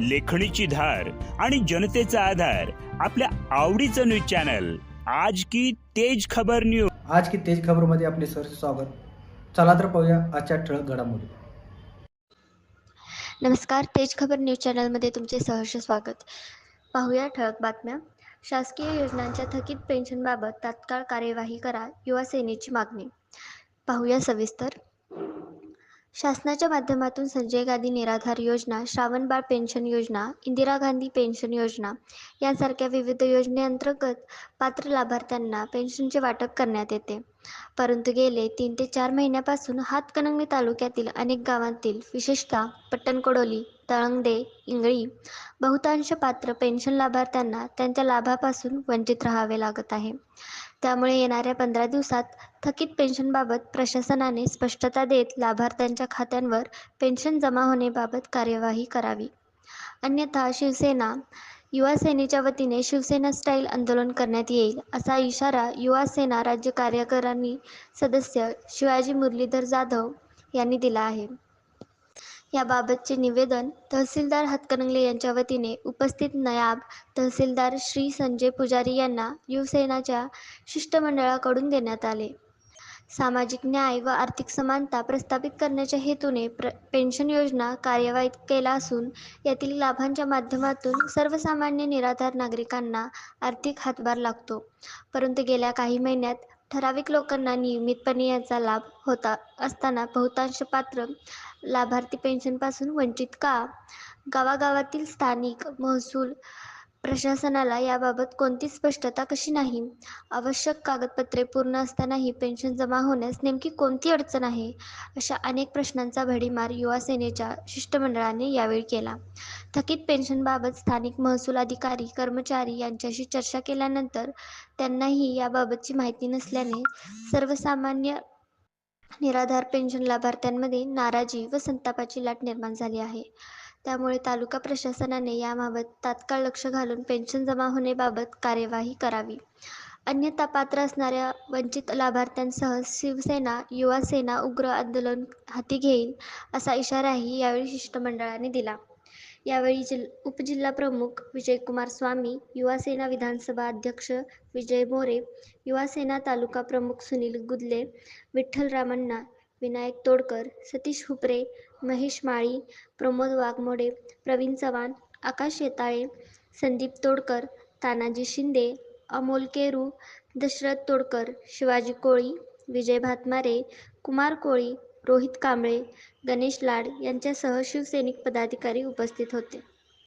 लेखणीची धार आणि जनतेचा आधार आपल्या आवडीचं न्यूज चॅनल. आज की तेज खबर न्यूज आज की तेज खबरमध्ये आपले सर स्वागत. चला तर पाहूया आजच्या ठळक घडामोडी. नमस्कार तेज खबर न्यूज चॅनलमध्ये तुमचे सहर्ष स्वागत. पाहूया ठळक बातम्या. शासकीय योजनांच्या थकीत पेन्शनबाबत तात्काळ कार्यवाही करा युवा सेनेची मागणी. पाहूया सविस्तर. शासनाच्या माध्यमातून संजय गांधी निराधार योजना श्रावणबाळ पेन्शन योजना इंदिरा गांधी पेन्शन योजना यांसारख्या विविध योजनेअंतर्गत पात्र लाभार्थ्यांना पेन्शनचे वाटप करण्यात येते. परंतु गेले तीन ते चार महिन्यापासून हातकणंगले तालुक्यातील अनेक गावांतील विशेषतः पट्टणकोडोली तळंगदे इंगळी बहुतांश पात्र पेन्शन लाभार्थ्यांना त्यांच्या लाभापासून वंचित राहावे लागत आहे. त्यामुळे येणाऱ्या पंधरा दिवसात थकीत पेन्शनबाबत प्रशासनाने स्पष्टता देत लाभार्थ्यांच्या खात्यांवर पेन्शन जमा होण्याबाबत कार्यवाही करावी. अन्यथा शिवसेना युवा सेनेच्या वतीने शिवसेना स्टाईल आंदोलन करण्यात येईल असा इशारा युवा सेना राज्य कार्यकारिणी सदस्य शिवाजी मुरलीधर जाधव यांनी दिला आहे. याबाबतचे निवेदन तहसीलदार हातकणंगले यांच्या वतीने उपस्थित नयाब तहसीलदार श्री संजय पुजारी यांना युवसेनाच्या शिष्टमंडळाकडून देण्यात आले. सामाजिक न्याय व आर्थिक समानता प्रस्थापित करण्याच्या हेतूने प्र पेन्शन योजना कार्यवाहीत केला असून यातील लाभांच्या माध्यमातून सर्वसामान्य निराधार नागरिकांना आर्थिक हातभार लागतो. परंतु गेल्या काही महिन्यात ठराविक लोकांना नियमितपणे याचा लाभ होता असताना बहुतांश पात्र लाभार्थी पेन्शनपासून वंचित का? गावागावातील स्थानिक महसूल प्रशासनाला याबाबत कोणती स्पष्टता कशी नाही? आवश्यक कागदपत्रे पूर्ण असतानाही पेन्शन जमा होण्यास नेमकी कोणती अडचण आहे? अशा अनेक प्रश्नांचा भडीमार युवा सेनेच्या शिष्टमंडळाने यावेळी केला. थकीत पेन्शनबाबत स्थानिक महसूल अधिकारी कर्मचारी यांच्याशी चर्चा केल्यानंतर त्यांनाही याबाबतची माहिती नसल्याने सर्वसामान्य निराधार पेन्शन लाभार्थ्यांमध्ये नाराजी व संतापाची लाट निर्माण झाली आहे. त्यामुळे तालुका प्रशासनाने याबाबत तात्काळ लक्ष घालून पेन्शन जमा होण्याबाबत कार्यवाही करावी. अन्यथा पात्र असणाऱ्या वंचित लाभार्थ्यांसह शिवसेना युवा सेना उग्र आंदोलन हाती घेईल असा इशाराही यावेळी शिष्टमंडळाने दिला. यावेळी जिल उपजिल्हाप्रमुख विजयकुमार स्वामी युवा सेना विधानसभा अध्यक्ष विजय मोरे युवा सेना तालुका प्रमुख सुनील गुदले विठ्ठल रामण्णा विनायक तोडकर सतीश हुपरे महेश माळी प्रमोद वाघमोडे प्रवीण चव्हाण आकाश येताळे संदीप तोडकर तानाजी शिंदे अमोल केरू दशरथ तोडकर शिवाजी कोळी विजय भातमारे कुमार कोळी रोहित कांबळे गणेश लाड यांच्यासह शिवसैनिक पदाधिकारी उपस्थित होते.